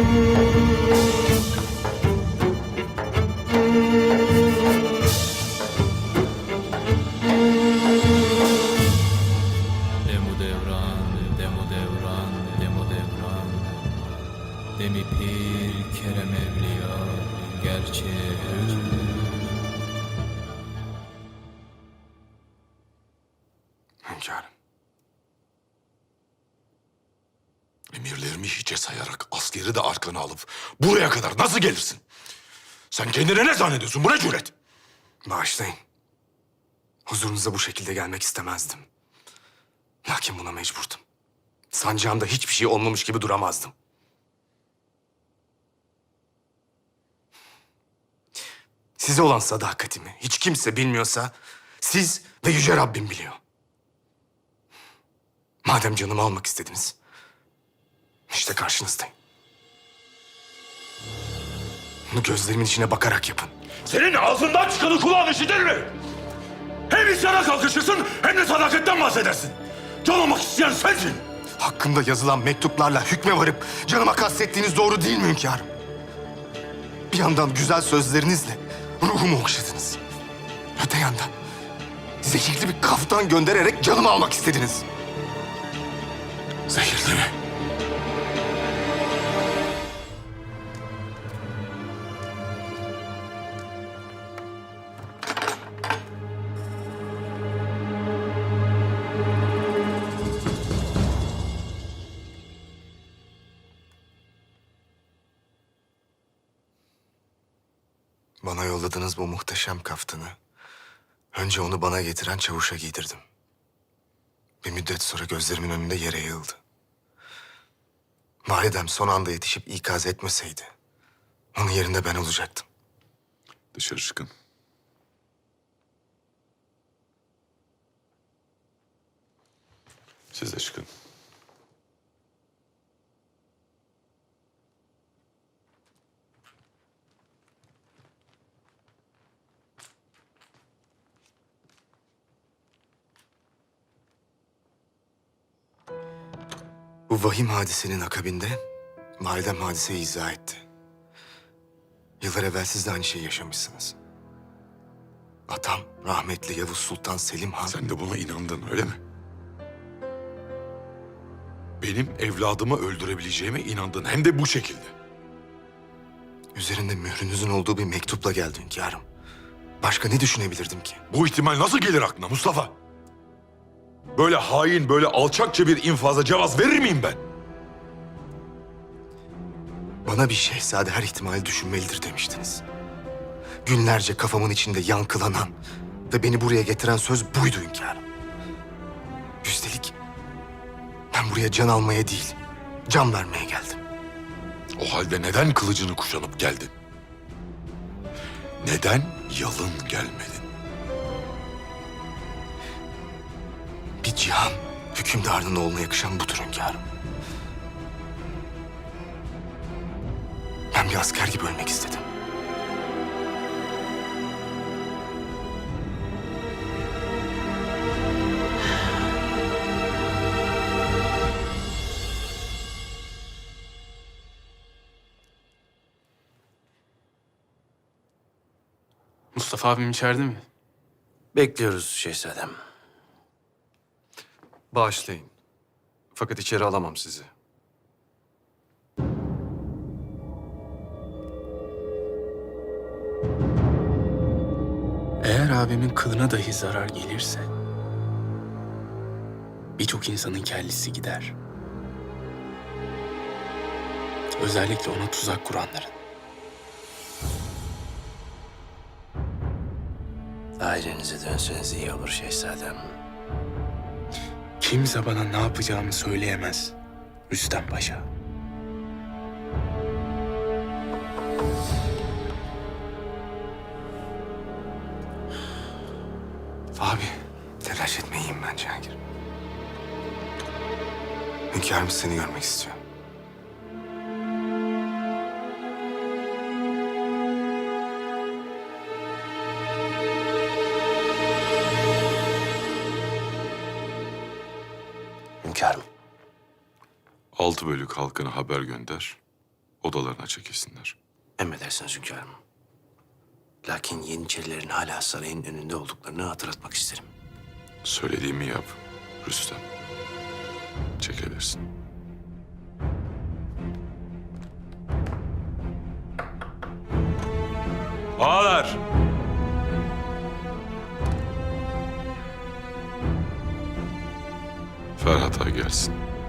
Demo devran, demo devran, pir, kerem evliya, gerçeğe Hünkârım. Emirlerimi hiçe sayarak askeri de arkana alıp buraya kadar nasıl gelirsin? Sen kendine ne zannediyorsun? Bu ne cüret? Bağışlayın. Huzurunuza bu şekilde gelmek istemezdim. Lakin buna mecburdum. Sancağımda hiçbir şey olmamış gibi duramazdım. Size olan sadakatimi hiç kimse bilmiyorsa siz ve Yüce Rabbim biliyor. Madem canımı almak istediniz, işte karşınızdayım. Bunu gözlerimin içine bakarak yapın. Senin ağzından çıkanı kulağın işitir mi? Hem isyana kalkışırsın hem de sadaketten bahsedersin. Can olmak isteyen sensin. Hakkımda yazılan mektuplarla hükme varıp canıma kastettiğiniz doğru değil mi hünkârım? Bir yandan güzel sözlerinizle ruhumu okşadınız. Öte yandan zehirli bir kaftan göndererek canımı almak istediniz. Zehirli mi? Bana yolladığınız bu muhteşem kaftanı önce onu bana getiren çavuşa giydirdim. Bir müddet sonra gözlerimin önünde yere yığıldı. Validem son anda yetişip ikaz etmeseydi onun yerinde ben olacaktım. Dışarı çıkın. Siz de çıkın. Bu vahim hadisenin akabinde validem hadiseyi izah etti. Yıllar evvel siz de aynı şeyi yaşamışsınız. Atam rahmetli Yavuz Sultan Selim Han... Sen de buna inandın öyle mi? Benim evladımı öldürebileceğime inandın hem de bu şekilde. Üzerinde mührünüzün olduğu bir mektupla geldi hünkârım. Başka ne düşünebilirdim ki? Bu ihtimal nasıl gelir aklına Mustafa? Böyle hain, böyle alçakça bir infaza cevaz verir miyim ben? Bana bir şehzade her ihtimali düşünmelidir demiştiniz. Günlerce kafamın içinde yankılanan ve beni buraya getiren söz buydu hünkârım. Üstelik ben buraya can almaya değil, can vermeye geldim. O halde neden kılıcını kuşanıp geldin? Neden yalın gelmedin? Bir cihan hükümdarının oğluna yakışan budur hünkârım. Ben bir asker gibi ölmek istedim. Mustafa abim içeride mi? Bekliyoruz şehzadem. Bağışlayın. Fakat içeri alamam sizi. Eğer abimin kılına dahi zarar gelirse... ...birçok insanın kellesi gider. Özellikle ona tuzak kuranların. Ailenize dönseniz iyi olur şehzadem. Kimse bana ne yapacağımı söyleyemez. Rüstem Paşa. Abi, telaş etme iyiyim ben Cihangir. Hünkârımız seni görmek istiyor. Altı bölük halkına haber gönder. Odalarına çekilsinler. Emredersiniz hünkârım. Lakin Yeniçerilerin hala sarayın önünde olduklarını hatırlatmak isterim. Söylediğimi yap Rüstem. Çekebilirsin. Ağalar! Ferhat Ağa gelsin.